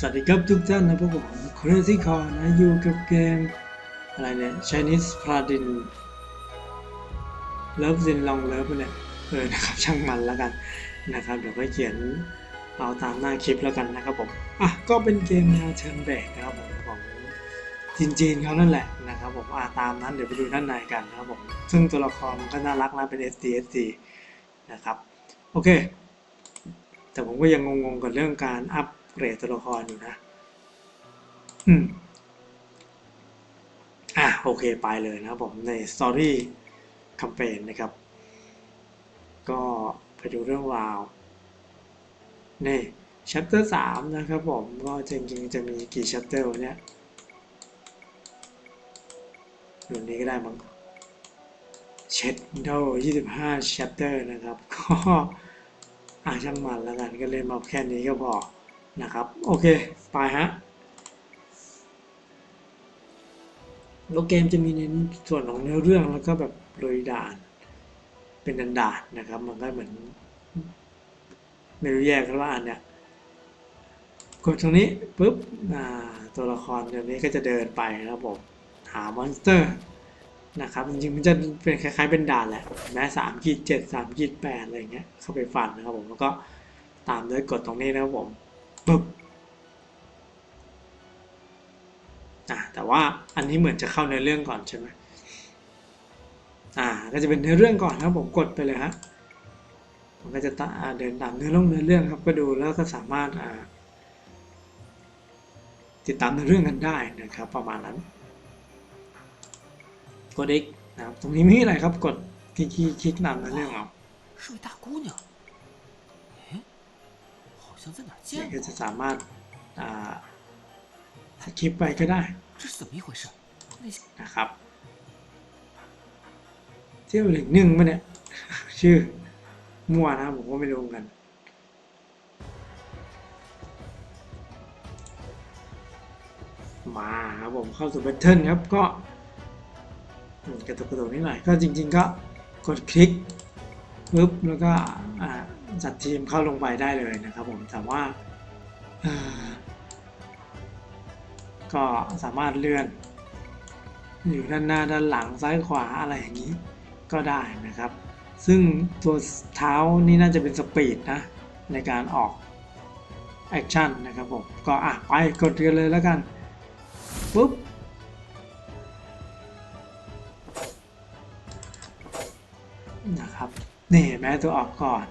สวัสดีครับทุกท่านนะพวกผม Crazy Car นะอยู่กับเกม อะไรเนี่ย Chinese Paladin Love Zin Long Love เนี่ยเออนะครับช่างมันแล้วกันนะครับ เดี๋ยวไปเขียนเอาตามหน้าคลิปแล้วกันนะครับผม อะ ก็เป็นเกมแนวเชิงเบกนะครับผมของจีนๆเขานั่นแหละนะครับผมอะตามนั้นเดี๋ยวไปดูด้านในกันนะครับผม ซึ่งตัวละครมันก็น่ารักนะเป็น SD SD นะครับ โอเค แต่ผมก็ยังงงๆกับเรื่องการอัป เกรดตัวละครอยู่นะ อืม อะโอเคไปเลยนะครับผมใน Story Campaign นะครับ ก็ไปดูเรื่องราวนี่ chapter 3นะครับผม ก็จริงๆจะมีกี่ chapter วะเนี่ยดูนี้ก็ได้มั้งเช็ดเท่า25 chapter นะครับ ก็อ่าช่างมันแล้วกันก็เล่นมาแค่นี้ก็พอ นะครับ โอเค ไปฮะแล้วเกมจะมีในส่วนของเนื้อเรื่องแล้วก็แบบลุยด่าน เป็นดันดานนะครับ มันก็เหมือนไม่รู้แยกกันว่าอันเนี้ยกดตรงนี้ปุ๊บตัวละครเดี๋ยวนี้ก็จะเดินไปนะครับผมหามอนสเตอร์นะครับจริงๆมันจะเป็นคล้ายๆเป็นด่านแหละแม้สามขีดเจ็ดสามขีดแปดอะไรเงี้ยเข้าไปฟันนะครับผมแล้วก็ตามด้วยกดตรงนี้นะครับผม ปึ๊บอะแต่ว่าอันนี้เหมือนจะเข้าในเรื่องก่อนใช่ไหมอ่าก็จะเป็นในเรื่องก่อนครับผมกดไปเลยฮะมันก็จะเดินตามเนื้อเรื่องเนื้อเรื่องครับก็ดูแล้วก็สามารถอ่าติดตามเนื้อเรื่องกันได้นะครับ ประมาณนั้น กด X นะครับตรงนี้ไม่มีอะไรครับกดคลิกคลิกตามเนื้อเรื่องเอาอ เสียงก็จะสามารถสคริปไปก็ได้นะครับเที่ยวหนึ่งมั้งเนี่ยชื่อมั่วนะผมก็ไม่รู้กันมาครับผมเข้าสู่เบทเทิลครับก็กระตุกกระตุกนิดหน่อยก็จริง ๆ ก็กดคลิกปึ๊บแล้วก็อ่า จัดทีมเข้าลงไปได้เลยนะครับผมแต่ว่าก็สามารถเลื่อน อยู่ด้านหน้าด้านหลังซ้ายขวาอะไรอย่างนี้ก็ได้นะครับ ซึ่งตัวเท้านี่น่าจะเป็นสปีดนะ ในการออกแอคชั่นนะครับผม ก็อะไปกดกันเลยแล้วกันปุ๊บนะครับ นี่เห็นไหมตัวออกก่อน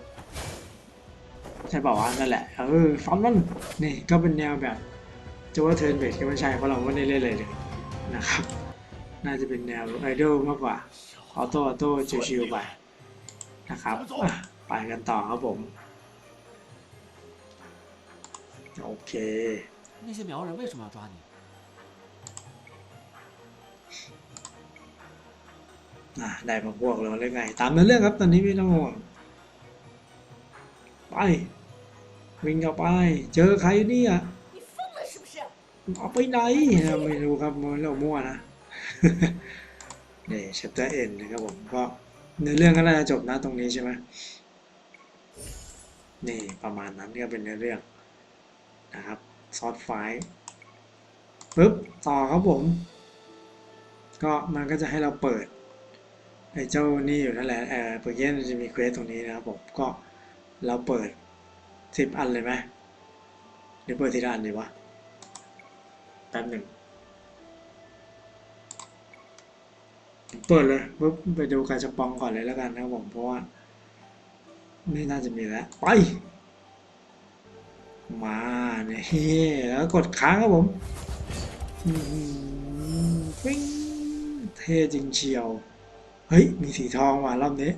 ใช่เปล่าวะนั่นแหละ เออฟันมันนี่ก็เป็นแนวแบบจะว่าเทิร์นเบสก็ไม่ใช่เพราะเราไม่ได้เล่นเลยเลยนะครับ น่าจะเป็นแนวไอดอลมากกว่า ออโต้ออโต้ชิวๆไปนะครับอ่ะไปกันต่อครับผม โอเค 那些苗人为什么要抓你？ อ่ะได้มาพวกเราเลยไง ตามนั้นเรื่องครับตอนนี้ไม่ต้องห่วงไป วิ่งเข้าไป เจอใครเนี่ยเอาไปไหนไม่รู้ครับเรามั่วนะนี่ chapter end นะครับผมก็ในเรื่องก็น่าจะจบนะตรงนี้ใช่ไหมนี่ประมาณนั้นก็เป็นในเรื่องนะครับซอฟต์ไฟล์ปึ๊บต่อครับผม ก็มันก็จะให้เราเปิดไอ้เจ้านี่อยู่นั่นแหละเออเปิดเย็นจะมีเควสตรงนี้นะครับผมก็เราเปิด สิบอันเลยไหมหรือเปิดทีละอันดีวะแป๊บหนึ่งเปิดเลยปุ๊บไปดูการจะปองก่อนเลยแล้วกันนะครับผมเพราะว่าไม่น่าจะมีแล้วไปมาเนี่ยแล้วกดค้างครับผมอื้อหือฟิ้งเท่จริงเชียว เฮ้ย มีสีทองว่ะรอบนี้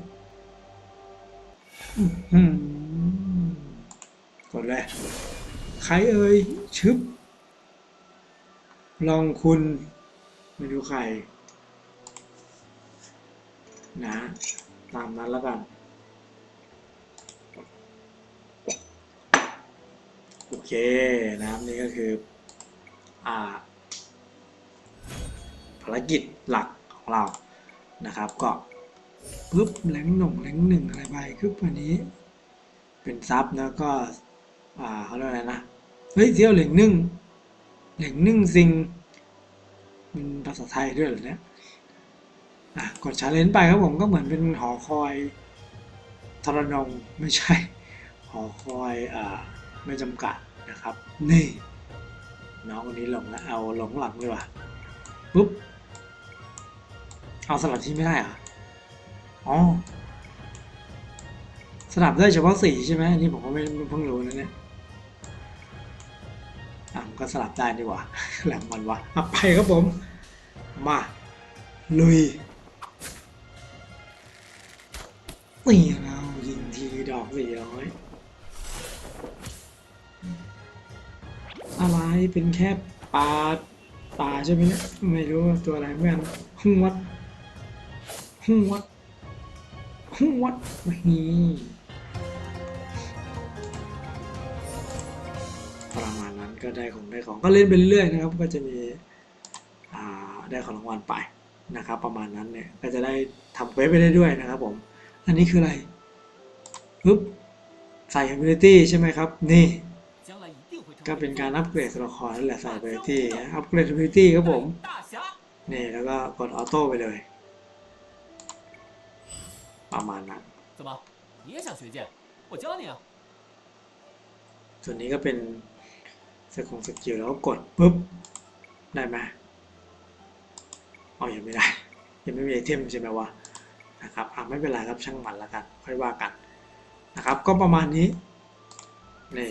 กดเลยใครเอ่ยชึบลองคุณไม่รู้ใคร นะ ตามนั้นแล้วกันโอเคนะครับนี่ก็คืออ่าภารกิจหลักของเรานะครับก็ปุ๊บแหลงหน่งแหลงหนึ่งอะไรไปคือวันนี้ เป็นซับแล้วก็ อ่าเขาเรียกอะไรนะเฮ้ยเที่ยวเหล่งนึ่งเหล่งนึ่งซิงเป็นภาษาไทยด้วยเหรอเนี่ยอะกดชาเลนจ์ไปครับผมก็เหมือนเป็นหอคอยทรนงไม่ใช่ หอคอยอ่าไม่จำกัดนะครับ นี่ น้องคนนี้หลงแล้วเอาหลงหลังเลยว่ะปุ๊บเอาสลับที่ไม่ได้เหรออ๋อสลับได้เฉพาะสีใช่ไหมอันนี้ผมก็ไม่เพิ่งรู้นะเนี่ย ก็สลับได้ดีกว่าแหลมมันวะอะไปครับผม มา ลุยนี่เรายิงทีดอกสี่ร้อยอะไรเป็นแค่ปลาปลาใช่ไหมเนี่ยไม่รู้ว่าตัวอะไรเหมือนกันหุ่งวัดหุ่งวัดหุ่งวัดนี่ ก็ได้ของได้ของก็เล่นไปเรื่อยๆนะครับ ก็จะมีได้ของรางวัลไปนะครับ ประมาณนั้นเนี่ยก็จะได้ทำเว็บไปได้ด้วยนะครับ ผม อันนี้คืออะไรปึ๊บใส่ ability ใช่ไหมครับ นี่ ก็เป็นการอัปเกรดตัวละครนั่นแหละใส่ ability อัปเกรด ability ครับผม นี่แล้วก็กดออโต้ไปเลย ประมาณนั้นส่วนนี้ก็เป็น สกิลสกิลแล้วกดปุ๊บ ได้ไหมเอาอยังไม่ได้ ยังไม่มีไอเทมใช่ไหมวะนะครับอ่าไม่เป็นไรครับช่างมันแล้วกัน ค่อยว่ากันนะครับ ก็ประมาณนี้นี่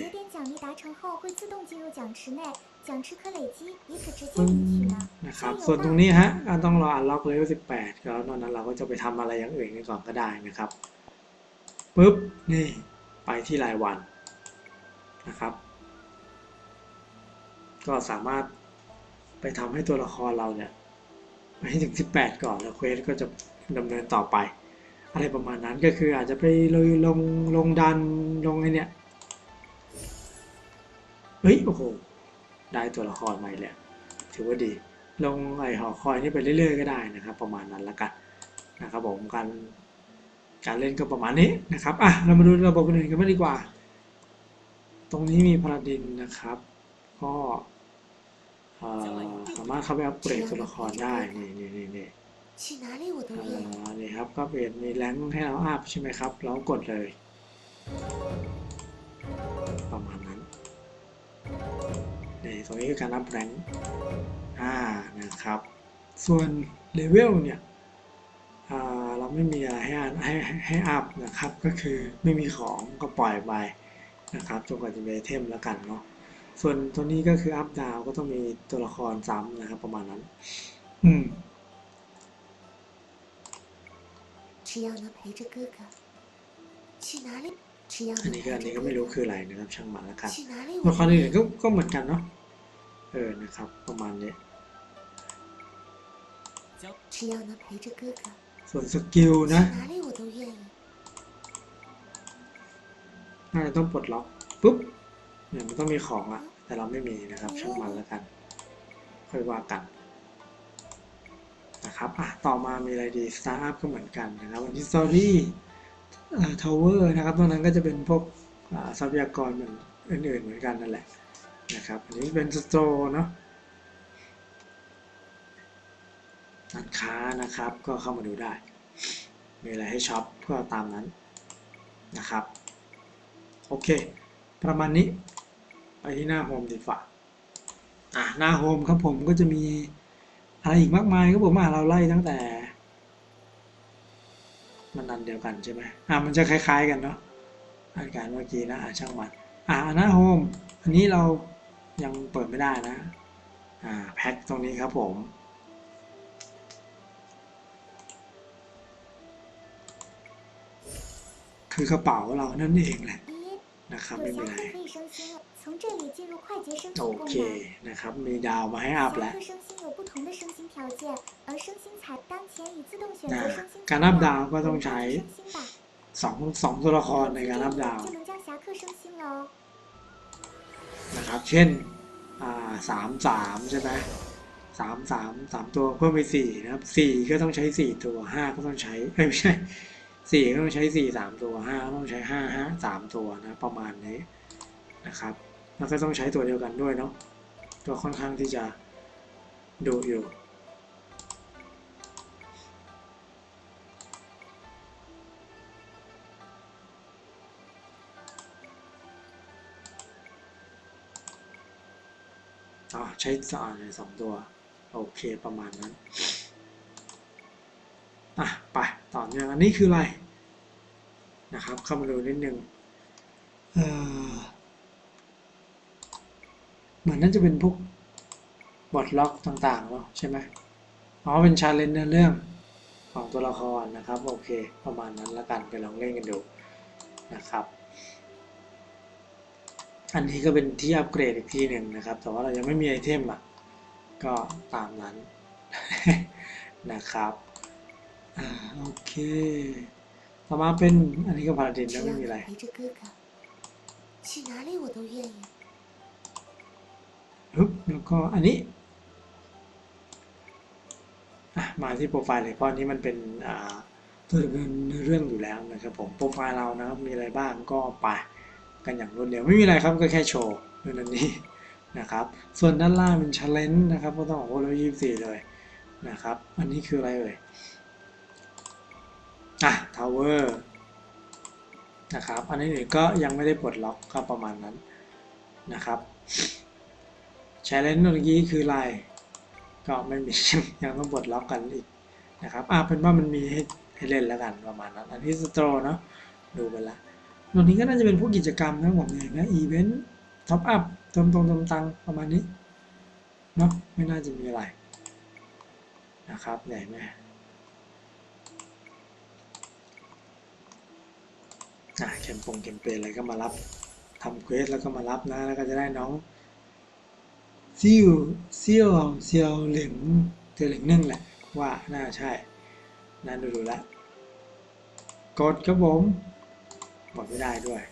นะครับ ส่วนตรงนี้ฮะต้องรออันล็อกเลเวลสิบแปดแล้วนอกนั้นเราก็จะไปทำอะไรอย่างอื่นกันก่อนก็ได้นะครับปุ๊บนี่ไปที่รายวันนะครับ ก็สามารถไปทำให้ตัวละครเราเนี่ยไปให้ถึง 18 ก่อนแล้วเควสก็จะดำเนินต่อไป อะไรประมาณนั้นก็คืออาจจะไปเลยลงลงดันลงไอเนี่ยเฮ้ยโอ้โหได้ตัวละครใหม่แล้วถือว่าดีลงไอหอคอยนี่ไปเรื่อยๆก็ได้นะครับ ประมาณนั้นละกันนะครับผมการการเล่นก็ประมาณนี้นะครับอะเรามาดูระบบอื่นกันบ้างดีกว่า ตรงนี้มีพาราดินนะครับ ก็ สามารถเข้าไปอัปเกรดตัวละครได้นี่นี่นี่นี่ครับ ก็เป็นมีแรงให้เราอัพใช่ไหมครับ เรากดเลย ประมาณนั้นนี่ตรงนี้คือการอัพแรงอ่า นะครับ ส่วนเลเวลเนี่ยเราไม่มีอะไรให้ให้ให้อัพนะครับ ก็คือไม่มีของก็ปล่อยไปนะครับจนกว่าจะเป็เทมแล้วกันเนาะ ส่วนตัวนี้ก็คืออัพดาวก็ต้องมีตัวละครซ้ำนะครับประมาณนั้น อืมอันนี้ก็อันนี้ก็ไม่รู้คืออะไรนะครับช่างมันแล้วครับตัวละครอื่นก็ก็เหมือนกันเนาะเออนะครับ ประมาณนี้ส่วนสกิลนะน่าจะต้องปลดล็อกปุ๊บ เนี่ยมันต้องมีของอะแต่เราไม่มีนะครับช่างมันแล้วกัน ค่อยว่ากันนะครับอะต่อมามีอะไรดีสตาร์ทอัพก็เหมือนกันนะครับวันที่สตอรี่ทาวเวอร์นะครับตรงนั้นก็จะเป็นพวกทรัพยากรเหมือนอื่นๆเหมือนกันนั่นแหละนะครับอันนี้เป็นสโตร์เนาะร้านค้านะครับก็เข้ามาดูได้ มีอะไรให้ช็อปก็ตามนั้นนะครับ โอเค ประมาณนี้ ไปที่หน้าโฮมดีกว่าอะหน้าโฮมครับผมก็จะมีอะไรอีกมากมายครับผมอะเราไล่ตั้งแต่ มันนันเดียวกันใช่ไหมอะมันจะคล้าย ๆ กันเนาะอาการเมื่อกี้นะอะช่างมันอะหน้าโฮมอันนี้เรายังเปิดไม่ได้นะอ่าแพ็คตรงนี้ครับผมคือกระเป๋าเรานั่นเองแหละนะครับไม่เป็นไร โอเคนะครับ มีดาวมาให้อัพแล้วนะการอัพดาวก็ต้องใช้สองสองตัวละครในการอัพดาวนะครับ เช่นสามสามใช่ไหมสามสามสามตัวเพิ่มไปสี่นะครับสี่ก็ต้องใช้สี่ตัวห้าก็ต้องใช้ไม่ใช่สี่ต้องใช้สี่สามตัวห้าต้องใช้ห้าห้าสามตัวนะประมาณนี้นะครับ แล้วก็ต้องใช้ตัวเดียวกันด้วยเนาะก็ค่อนข้างที่จะดูอยู่อ๋อใช้สอนเลยสองตัว โอเคประมาณนั้น อะ ไปต่อเนื่องอันนี้คืออะไร นะครับ เข้ามาดูนิดนึงเอ่อ เหมือนนั่นจะเป็นพวกบอทล็อกต่างๆเนาะใช่ไหมอ๋อเป็นชาเลนจ์ในเรื่องของตัวละครนะครับ โอเค ประมาณนั้นละกันไปลองเล่นกันดูนะครับ อันนี้ก็เป็นที่อัปเกรดอีกทีหนึ่งนะครับ แต่ว่าเรายังไม่มีไอเทมอะก็ตามนั้นนะครับอโอเค ต่อมาเป็นอันนี้ก็พาราดินแล้วไม่มีอะไร แล้วก็อันนี้มาที่โปรไฟล์เลยเพราะนี้มันเป็นตัวดำเนินเรื่องอยู่แล้วนะครับผมโปรไฟล์เรานะครับมีอะไรบ้างก็ไปกันอย่างรวดเร็วไม่มีอะไรครับก็แค่โชว์เท่านั้นนี้นะครับ ส่วนด้านล่างเป็นช l เลน g e นะครับก็ต้องบอกว่าเรายี่สี่เลยนะครับ อันนี้คืออะไรเอ่ยอะทาวเวอร์นะครับ อันนี้ก็ยังไม่ได้ปลดล็อกก็ประมาณนั้นนะครับ ช l เลน g e เมื่อกี้คืออะไรก็ไม่มียังต้องปลดล็อกกันอีกนะครับอะเป็นว่ามันมีให้ให้เล่นแล้วกันประมาณนั้น อันนี้สตรเนาะดูไปละตรงนี้ก็น่าจะเป็นพวกกิจกรรมนะผมเนี่ยนะอีเวนต์ท็อปอัพเติมตรงเติมตังประมาณนี้เนาะไม่น่าจะมีอะไรนะครับไหนไหมอะแคมปงแคมเปญอะไรก็มารับทำเควสแล้วก็มารับนะ แล้วก็จะได้น้อง ซิ่ยวเซี่ยวเซี่ยวเหลิงเซียวเหลิงนึ่งแหละ ว่าน่าใช่น่าดูดูแล้วกดครับผมหมดไม่ได้ด้วย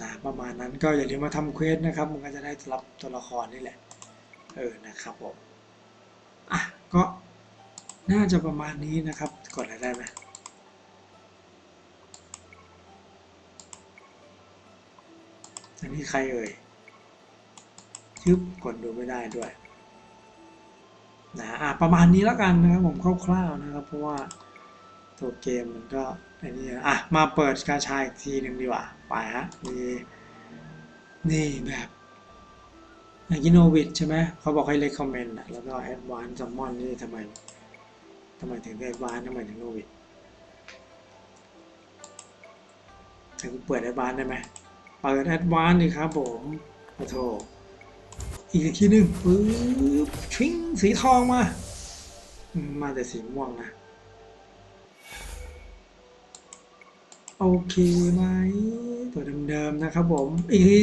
นะประมาณนั้นก็อย่าลืมมาทำเควสนะครับ มันก็จะได้รับตัวละครนี่แหละ เออนะครับผมอะก็น่าจะประมาณนี้นะครับ กดอะไรได้ไหม อันนี้ใครเอ่ยชึบกดดูไม่ได้ด้วยนะอะประมาณนี้แล้วกันนะครับผมคร่าวๆนะครับ เพราะว่าตัวเกมมันก็อันนี้นะอะมาเปิดกาชาอีกทีหนึ่งดีกว่า ไปฮะนี่นี่แบบอากิโนวิดใช่ไหมเขาบอกให้เลคคอมเมนต์แล้วก็แอดวานซ์ซัมมอนนี่ทำไมทำไมถึงแอดวานซ์ทำไมถึงโนวิดถึงเปิดแอดวานซ์ได้ไหม เปิดแอดวานซ์เลยครับผมขอโทษอีกทีหนึ่งปึ๊บชิงสีทองมา มาแต่สีม่วงนะ โอเคไหมตัวเดิมๆนะครับผม อีกที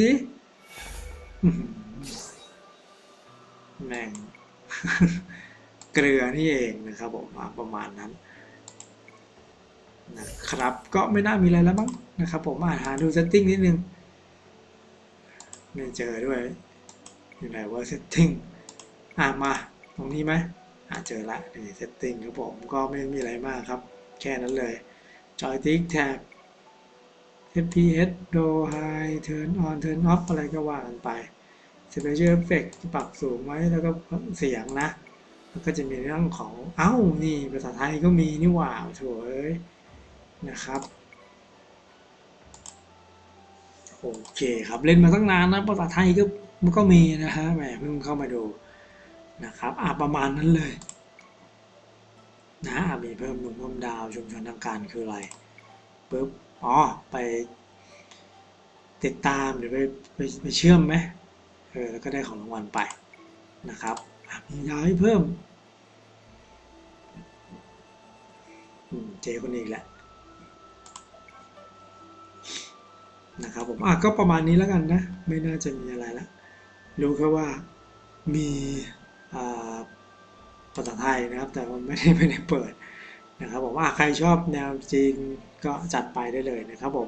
แม่งเกลือนี่เองนะครับผมประมาณนั้นนะครับ ก็ไม่น่ามีอะไรแล้วมั้งนะครับผมอ่านหาดูเซตติ้งนิดนึง ไม่เจอด้วย อยู่ไหนว่าเซตติ้งอ่ามาตรงนี้ไหมอ่าเจอละนี่เซตติ้งครับผมก็ไม่มีอะไรมากครับ แค่นั้นเลยจอยติ๊กแท็บ FPS low high turn on turn off อะไรก็ว่ากันไป Special Effect ปรับสูงไว้แล้วก็เสียงนะแล้วก็จะมีเรื่องของ เอ้า นี่ภาษาไทยก็มีนี่หว่าโถเอ้ยนะครับ โอเคครับเล่นมาตั้งนานนะภาษาไทยก็มันก็มีนะฮะแหมเพิ่งเข้ามาดูนะครับอะประมาณนั้นเลยนะอะมีเพิ่มหนุนเพิ่มดาวชุมชนทางการคืออะไรปุ๊บอ๋อไปติดตามหรือไปไปไปเชื่อมไหมเออแล้วก็ได้ของรางวัลไปนะครับมีดาวให้เพิ่มเจคนนี้อีกแหละ นะครับผมอะก็ประมาณนี้แล้วกันนะ ไม่น่าจะมีอะไรละรู้แค่ว่ามีอ่าภาษาไทยนะครับ แต่ว่าไม่ได้ไม่ได้เปิดนะครับผมอะใครชอบแนวจีนก็จัดไปได้เลยนะครับผม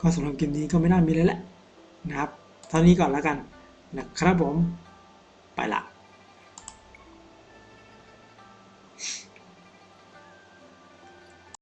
ก็สำหรับเกมนี้ก็ไม่น่ามีเลยแหละนะครับ เท่านี้ก่อนแล้วกันนะครับผมไปละ